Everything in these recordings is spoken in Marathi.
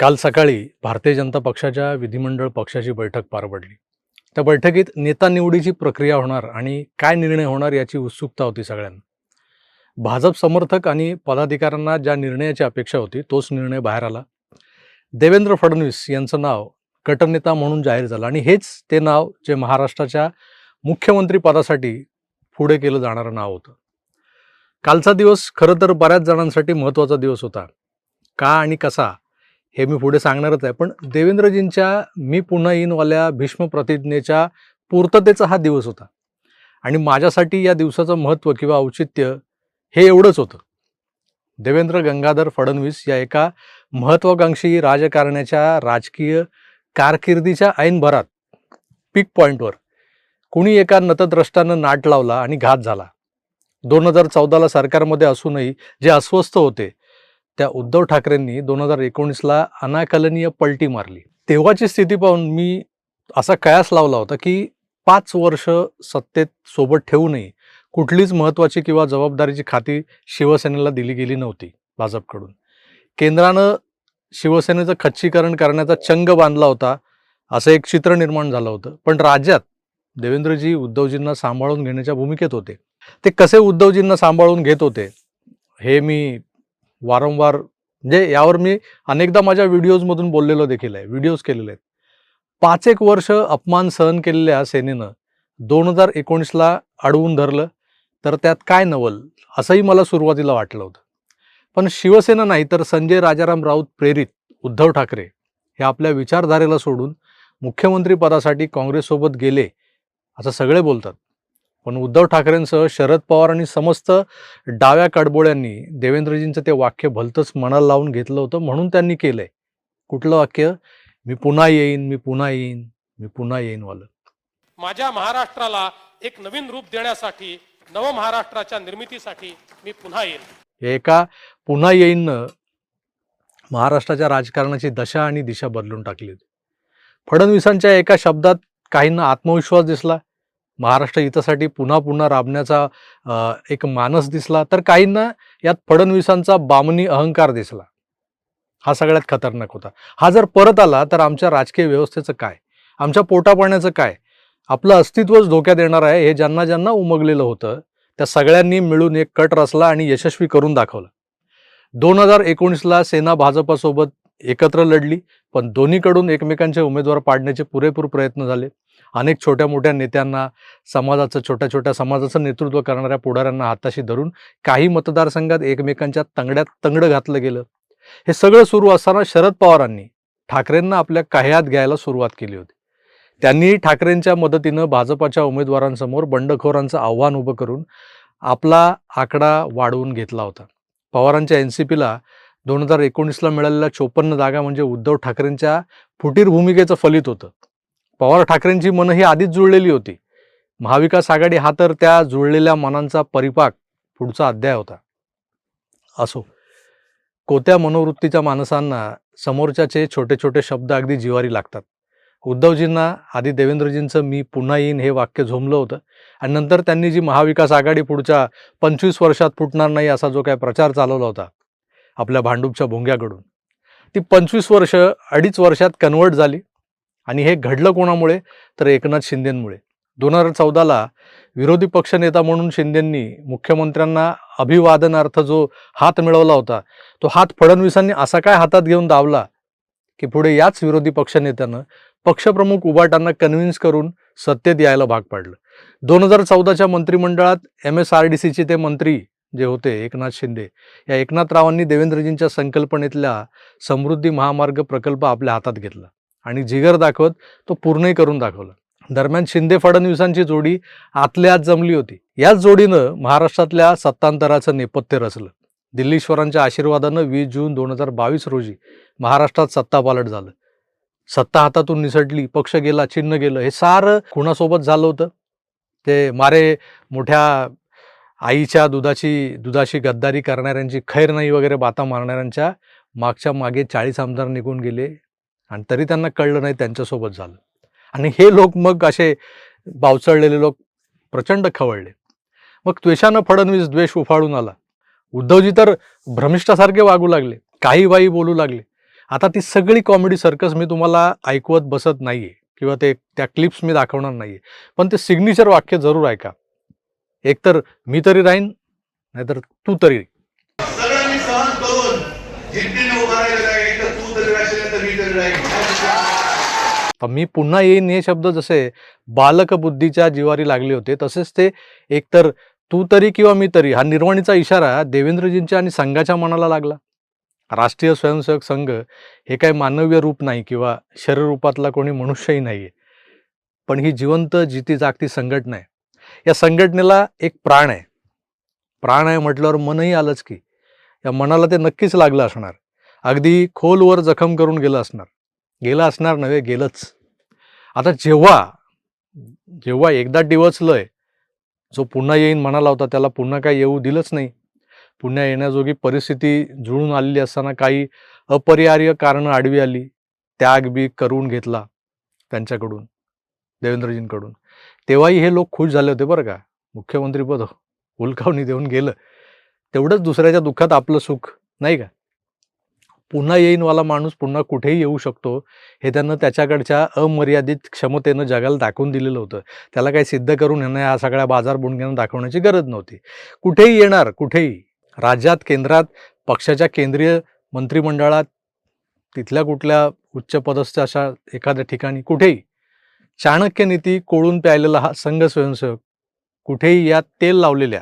काल सकाळी भारतीय जनता पक्षाच्या विधिमंडळ पक्षाची बैठक पार पडली. त्या बैठकीत नेता निवडीची प्रक्रिया होणार आणि काय निर्णय होणार याची उत्सुकता होती सगळ्यांना. भाजप समर्थक आणि पदाधिकाऱ्यांना ज्या निर्णयाची अपेक्षा होती तोच निर्णय बाहेर आला. देवेंद्र फडणवीस यांचं नाव गटनेता म्हणून जाहीर झालं आणि हेच ते नाव जे महाराष्ट्राच्या मुख्यमंत्री पदासाठी पुढे केलं जाणारं नाव होतं. कालचा दिवस खरं तर बऱ्याच जणांसाठी महत्त्वाचा दिवस होता. का आणि कसा हे मी पुढे सांगणारच आहे. पण देवेंद्रजींच्या मी पुन्हा येईनवाल्या भीष्म प्रतिज्ञेच्या पूर्ततेचा हा दिवस होता. आणि माझ्यासाठी या दिवसाचं महत्त्व किंवा औचित्य हे एवढंच होतं. देवेंद्र गंगाधर फडणवीस या एका महत्त्वाकांक्षी राजकारण्याच्या राजकीय कारकिर्दीच्या ऐनभरात पीक पॉईंटवर कुणी एका नतद्रष्टानं नाट लावला आणि घात झाला. दोन हजार चौदाला सरकारमध्ये असूनही जे अस्वस्थ होते त्या उद्धव ठाकरेंनी दोन हजार एकोणीसला अनाकलनीय पलटी मारली. तेव्हाची स्थिती पाहून मी असा कयास लावला होता की पाच वर्ष सत्तेत सोबत ठेवूनही कुठलीच महत्त्वाची किंवा जबाबदारीची खाती शिवसेनेला दिली गेली नव्हती भाजपकडून. केंद्रानं शिवसेनेचं खच्चीकरण करण्याचा चंग बांधला होता असं एक चित्र निर्माण झालं होतं. पण राज्यात देवेंद्रजी उद्धवजींना सांभाळून घेण्याच्या भूमिकेत होते. ते कसे उद्धवजींना सांभाळून घेत होते हे मी वारंवार म्हणजे यावर मी अनेकदा माझ्या व्हिडिओजमधून बोललेलो देखील आहे व्हिडिओज केलेले आहेत. पाच एक वर्ष अपमान सहन केलेल्या सेनेनं दोन हजार एकोणीसला अडवून धरलं तर त्यात काय नवल असंही मला सुरुवातीला वाटलं होतं. पण शिवसेना नाही तर संजय राजाराम राऊत प्रेरित उद्धव ठाकरे हे आपल्या विचारधारेला सोडून मुख्यमंत्री पदासाठी काँग्रेससोबत गेले असं सगळे बोलतात. पण उद्धव ठाकरेंसह शरद पवार आणि समस्त डाव्या कडबोळ्यांनी देवेंद्रजींचं ते वाक्य भलतंच मनाला लावून घेतलं होतं म्हणून त्यांनी केलंय. कुठलं वाक्य? मी पुन्हा येईन मी पुन्हा येईन मी पुन्हा येईन वालं. माझ्या महाराष्ट्राला एक नवीन रूप देण्यासाठी नव महाराष्ट्राच्या निर्मितीसाठी मी पुन्हा येईल हे एका पुन्हा येईननं महाराष्ट्राच्या राजकारणाची दशा आणि दिशा बदलून टाकली होती फडणवीसांच्या एका शब्दात काहींना आत्मविश्वास दिसला महाराष्ट्र हितासाठी पुन्हा पुन्हा राबण्याचा एक मानस दिसला तर काहींना यात फडणवीसांचा बामनी अहंकार दिसला. हा सगळ्यात खतरनाक होता. हा जर परत आला तर आमच्या राजकीय व्यवस्थेचं काय? आमच्या पोटापाण्याचं काय? आपलं अस्तित्वच धोक्यात येणार आहे हे ज्यांना ज्यांना उमगलेलं होतं त्या सगळ्यांनी मिळून एक कट रचला आणि यशस्वी करून दाखवलं. दोन हजार एकोणीसला सेना भाजपासोबत एकत्र लढली पण दोन्हीकडून एकमेकांचे उमेदवार पाडण्याचे पुरेपूर प्रयत्न झाले. अनेक छोट्या मोठ्या नेत्यांना समाजाचं छोट्या छोट्या समाजाचं नेतृत्व करणाऱ्या पुढाऱ्यांना हाताशी धरून काही मतदारसंघात एकमेकांच्या तंगड्यात तंगडं घातलं गेलं. हे सगळं सुरू असताना शरद पवारांनी ठाकरेंना आपल्या काह्यात घ्यायला सुरुवात केली होती. त्यांनी ठाकरेंच्या मदतीनं भाजपाच्या उमेदवारांसमोर बंडखोरांचं आव्हान उभं करून आपला आकडा वाढवून घेतला होता. पवारांच्या एन सी पीला दोन हजार एकोणीसला मिळालेल्या चोपन्न जागा म्हणजे उद्धव ठाकरेंच्या फुटीर भूमिकेचं फलित होतं. पवार ठाकरेंची मनं ही आधीच जुळलेली होती. महाविकास आघाडी हा तर त्या जुळलेल्या मनांचा परिपाक पुढचा अध्याय होता. असो कोत्या मनोवृत्तीच्या माणसांना समोरच्याचे छोटे छोटे शब्द अगदी जिवारी लागतात. उद्धवजींना आधी देवेंद्रजींचं मी पुन्हा येईन हे वाक्य झोंबलं होतं आणि नंतर त्यांनी जी महाविकास आघाडी पुढच्या पंचवीस वर्षात फुटणार नाही असा जो काय प्रचार चालवला होता आपल्या भांडूपच्या भोंग्याकडून ती पंचवीस वर्ष अडीच वर्षात कन्वर्ट झाली. आणि हे घडलं कोणामुळे? तर एकनाथ शिंदेंमुळे. दोन हजार चौदाला विरोधी पक्षनेता म्हणून शिंदेंनी मुख्यमंत्र्यांना अभिवादनार्थ जो हात मिळवला होता तो हात फडणवीसांनी असा काय हातात घेऊन दावला की पुढे याच विरोधी पक्षनेत्यानं पक्षप्रमुख उभाटांना कन्व्हिन्स करून सत्तेत यायला भाग पाडलं. दोन हजार चौदाच्या मंत्रिमंडळात एम एस आर डी सीचे ते मंत्री जे होते एकनाथ शिंदे या एकनाथरावांनी देवेंद्रजींच्या संकल्पनेतल्या समृद्धी महामार्ग प्रकल्प आपल्या हातात घेतला. आणि जिगर दाखवत तो पूर्णही करून दाखवला. दरम्यान शिंदे फडणवीसांची जोडी आतल्या आत जमली होती. याच जोडीनं महाराष्ट्रातल्या सत्तांतराचं नेपथ्य रचलं. दिल्लीश्वरांच्या आशीर्वादानं वीस जून दोन हजार बावीस रोजी महाराष्ट्रात सत्तापालट झालं. सत्ता हातातून निसटली पक्ष गेला चिन्ह गेलं हे सारं कुणासोबत झालं होतं. ते मारे मोठ्या आईच्या दुधाची दुधाशी गद्दारी करणाऱ्यांची खैर नाही वगैरे बाता मारणाऱ्यांच्या मागच्या मागे चाळीस आमदार निघून गेले. आणि तरी त्यांना कळलं नाही त्यांच्यासोबत झालं. आणि हे लोक मग असे बावचळलेले लोक प्रचंड खवळले. मग त्वेषानं फडणवीस द्वेष उफाळून आला. उद्धवजी तर भ्रमिष्ठासारखे वागू लागले. काही बाई बोलू लागले. आता ती सगळी कॉमेडी सर्कस मी तुम्हाला ऐकवत बसत नाही आहे किंवा ते त्या क्लिप्स मी दाखवणार नाही आहे पण ते सिग्नेचर वाक्य जरूर ऐका. एकतर मी तरी राहीन नाहीतर तू तरी जिद्दीने उभा राहिलेला आहे एक तर तू तरी राहशील तर मी तरी राहील मी पुन्हा येईन हे शब्द जसे बालक बुद्धीच्या जिवारी लागले होते तसेच ते एकतर तू तरी किंवा मी तरी हा निर्वाणीचा इशारा देवेंद्रजींच्या आणि संघाच्या मनाला लागला. राष्ट्रीय स्वयंसेवक संघ हे काही मानवीय रूप नाही किंवा शरीर रूपातला कोणी मनुष्यही नाही आहे पण ही जिवंत जिती जागती संघटना आहे. या संघटनेला एक प्राण आहे. प्राण आहे म्हटल्यावर मनही आलंच की. या मनाला ते नक्कीच लागलं असणार. अगदी खोलवर जखम करून गेलं असणार. गेलं असणार नव्हे गेलंच. आता जेव्हा जेव्हा एकदा डिवचलंय जो पुन्हा येईन म्हणाला होता त्याला पुन्हा काय येऊ दिलंच नाही. पुन्हा येण्याजोगी परिस्थिती जुळून आलेली असताना काही अपरिहार्य कारणं आडवी आली. त्याग बी करून घेतला त्यांच्याकडून देवेंद्रजींकडून. तेव्हाही हे लोक खुश झाले होते बरं का. मुख्यमंत्रीपद उलकावणी देऊन गेलं. तेवढंच दुसऱ्याच्या दुःखात आपलं सुख नाही का? पुन्हा येईनवाला माणूस पुन्हा कुठेही येऊ शकतो हे त्यानं त्याच्याकडच्या अमर्यादित क्षमतेनं जगाला दाखवून दिलेलं होतं. त्याला काही सिद्ध करून येणं या सगळ्या बाजार बुणग्यांना दाखवण्याची गरज नव्हती. कुठेही येणार कुठेही राज्यात केंद्रात पक्षाच्या केंद्रीय मंत्रिमंडळात तिथल्या कुठल्या उच्चपदस्थ अशा एखाद्या ठिकाणी कुठेही चाणक्य नीती कोळून प्यायलेला हा संघ स्वयंसेवक कुठेही या तेल लावलेल्या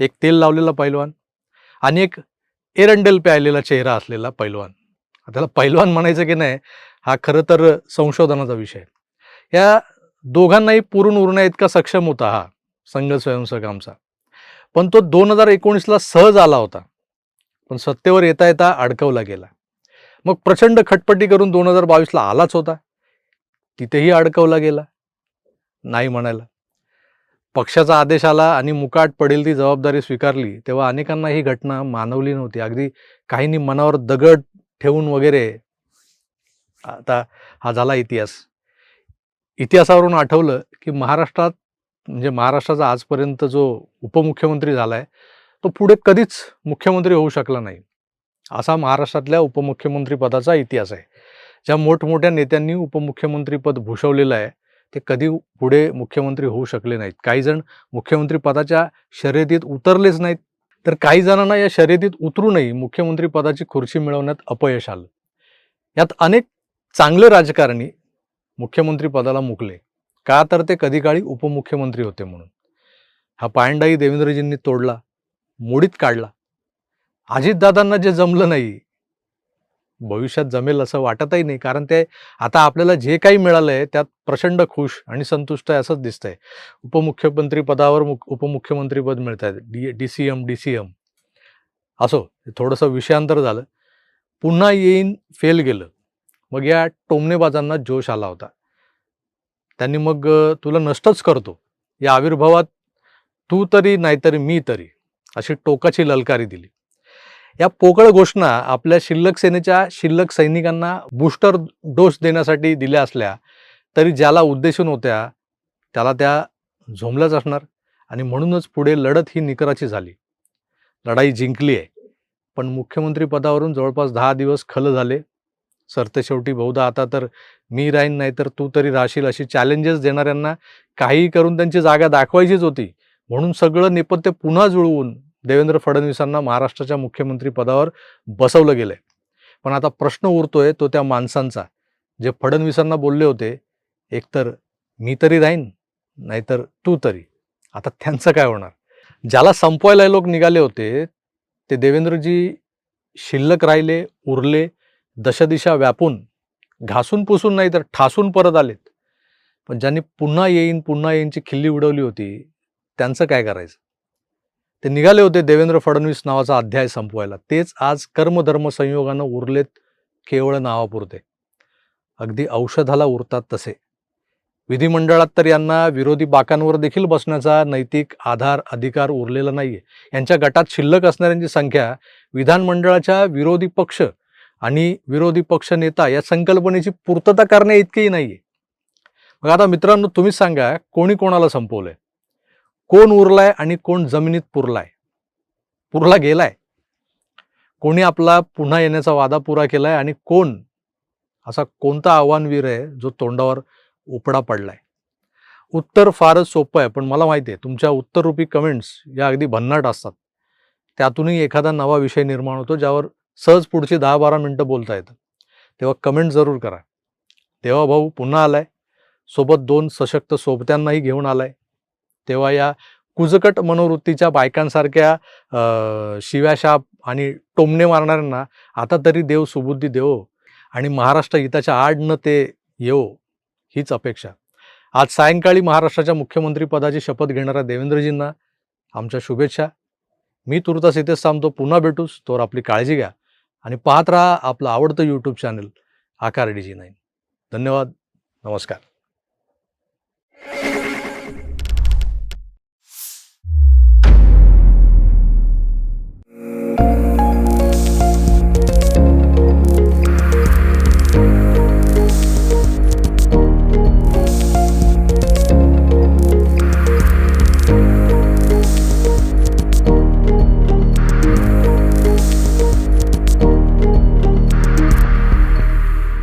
एक तेल लावलेला पैलवान आणि एक एरंडेल प्यायलेला चेहरा असलेला पैलवान. त्याला पैलवान म्हणायचं की नाही हा खरं तर संशोधनाचा विषय. या दोघांनाही पुरून उरण्या इतका सक्षम होता हा संघ स्वयंसेवक आमचा. पण तो दोन हजार एकोणीसला सहज आला होता. पण सत्तेवर येता येता अडकवला गेला. मग प्रचंड खटपटी करून दोन हजार बावीसला आलाच होता. तिथेही अडकवला गेला. नाही म्हणायला पक्षाचा आदेश आला आणि मुकाट पडेल ती जबाबदारी स्वीकारली तेव्हा अनेकांना ही घटना मानवली नव्हती. अगदी काहींनी मनावर दगड ठेवून वगैरे आता हा झाला इतिहास. इतिहासावरून आठवलं की महाराष्ट्रात म्हणजे महाराष्ट्राचा आजपर्यंत जो उपमुख्यमंत्री झाला आहे तो पुढे कधीच मुख्यमंत्री होऊ शकला नाही. असा महाराष्ट्रातल्या उपमुख्यमंत्री पदाचा इतिहास आहे. ज्या मोठमोठ्या नेत्यांनी उपमुख्यमंत्रीपद भूषवलेलं आहे ते कधी पुढे मुख्यमंत्री होऊ शकले नाहीत. काही जण मुख्यमंत्री पदाच्या शर्यतीत उतरलेच नाहीत. तर काही जणांना या शर्यतीत उतरूनही मुख्यमंत्री पदाची खुर्ची मिळवण्यात अपयश आलं. यात अनेक चांगले राजकारणी मुख्यमंत्री पदाला मुकले. का तर ते कधी काळी उपमुख्यमंत्री होते म्हणून. हा पायंडाही देवेंद्रजींनी तोडला मोडीत काढला. अजितदादांना जे जमलं नाही भविष्यात जमेल असं वाटतही नाही. कारण ते आता आपल्याला जे काही मिळालंय त्यात प्रचंड खुश आणि संतुष्ट आहे असंच दिसतंय. उपमुख्यमंत्री पदावर मुख उपमुख्यमंत्रीपद मिळत आहे D D C M D C M असो थोडंसं विषयांतर झालं. पुन्हा येईन फेल गेलं. मग या टोमनेबाजांना जोश आला होता. त्यांनी मग तुला नष्टच करतो. या आविर्भावात तू तरी नाहीतरी मी तरी अशी टोकाची ललकारी दिली. या पोकळ घोषणा आपल्या शिल्लक सेनेच्या शिल्लक सैनिकांना बूस्टर डोस देण्यासाठी दिल्या असल्या तरी ज्याला उद्देशून होत्या त्याला त्या झोंबल्याच असणार. आणि म्हणूनच पुढे लढत ही निकराची झाली. लढाई जिंकली आहे. पण मुख्यमंत्री पदावरून जवळपास दहा दिवस खल झाले. सरतेशेवटी बहुधा आता तर मी राहीन नाही तर तू तरी राहशील अशी चॅलेंजेस देणाऱ्यांना काही करून त्यांची जागा दाखवायचीच होती. म्हणून सगळं नेपथ्य पुन्हा जुळवून देवेंद्र फडणवीसांना महाराष्ट्राच्या मुख्यमंत्री पदावर बसवलं आहे पण आता प्रश्न उरतोय तो त्या माणसांचा. जे फडणवीसांना बोलले होते एकतर मी तरी राहीन नाहीतर तू तरी. आता त्यांचं काय होणार? ज्याला संपवायला लोक निघाले होते ते देवेंद्रजी शिल्लक राहिले उरले दशदिशा व्यापून घासून पुसून नाही तर ठासून परत आलेत. पण ज्यांनी पुन्हा येईन पुन्हा येईनची खिल्ली उडवली होती त्यांचं काय करायचं? ते निघाले होते देवेंद्र फडणवीस नावाचा अध्याय संपवायला. तेच आज कर्मधर्म संयोगानं उरलेत केवळ नावापुरते. अगदी औषधाला उरतात तसे. विधिमंडळात तर यांना विरोधी बाकांवर देखील बसण्याचा नैतिक आधार अधिकार उरलेला नाहीये. यांच्या गटात शिल्लक असणाऱ्यांची संख्या विधानमंडळाच्या विरोधी पक्ष आणि विरोधी पक्ष नेता या संकल्पनेची पूर्तता करण्या इतकीही नाहीये. मग आता मित्रांनो तुम्हीच सांगा कोणी कोणाला संपवलंय? कोण उरलाय आणि कोण जमिनीत पुरलाय? पुरला गेलाय. कोणी आपला पुन्हा येण्याचा वादा पुरा केलाय आणि कोण? असा कोणता आव्हानवीर आहे जो तोंडावर उपडा पडलाय? उत्तर फारच सोपं आहे पण मला माहिती आहे तुमच्या उत्तररूपी कमेंट्स या अगदी भन्नाट असतात. त्यातूनही एखादा नवा विषय निर्माण होतो ज्यावर सहज पुढची दहा बारा मिनटं बोलता येतं तेव्हा कमेंट जरूर करा. तेव्हा भाऊ पुन्हा आलाय. सोबत दोन सशक्त सोबत्यांनाही घेऊन आलाय. तेव्हा या कुजकट मनोवृत्तीच्या बायकांसारख्या शिव्याशाप आणि टोमणे मारणाऱ्यांना आता तरी देव सुबुद्धी देवो आणि महाराष्ट्र हिताच्या आड न ते येवो हीच अपेक्षा. आज सायंकाळी महाराष्ट्राच्या मुख्यमंत्रीपदाची शपथ घेणाऱ्या देवेंद्रजींना आमच्या शुभेच्छा. मी तुर्तास इथेच थांबतो. पुन्हा भेटूस. तोवर आपली काळजी घ्या. आणि पाहत राहा आपलं आवडतं YouTube channel Aakar D G nine. धन्यवाद. नमस्कार.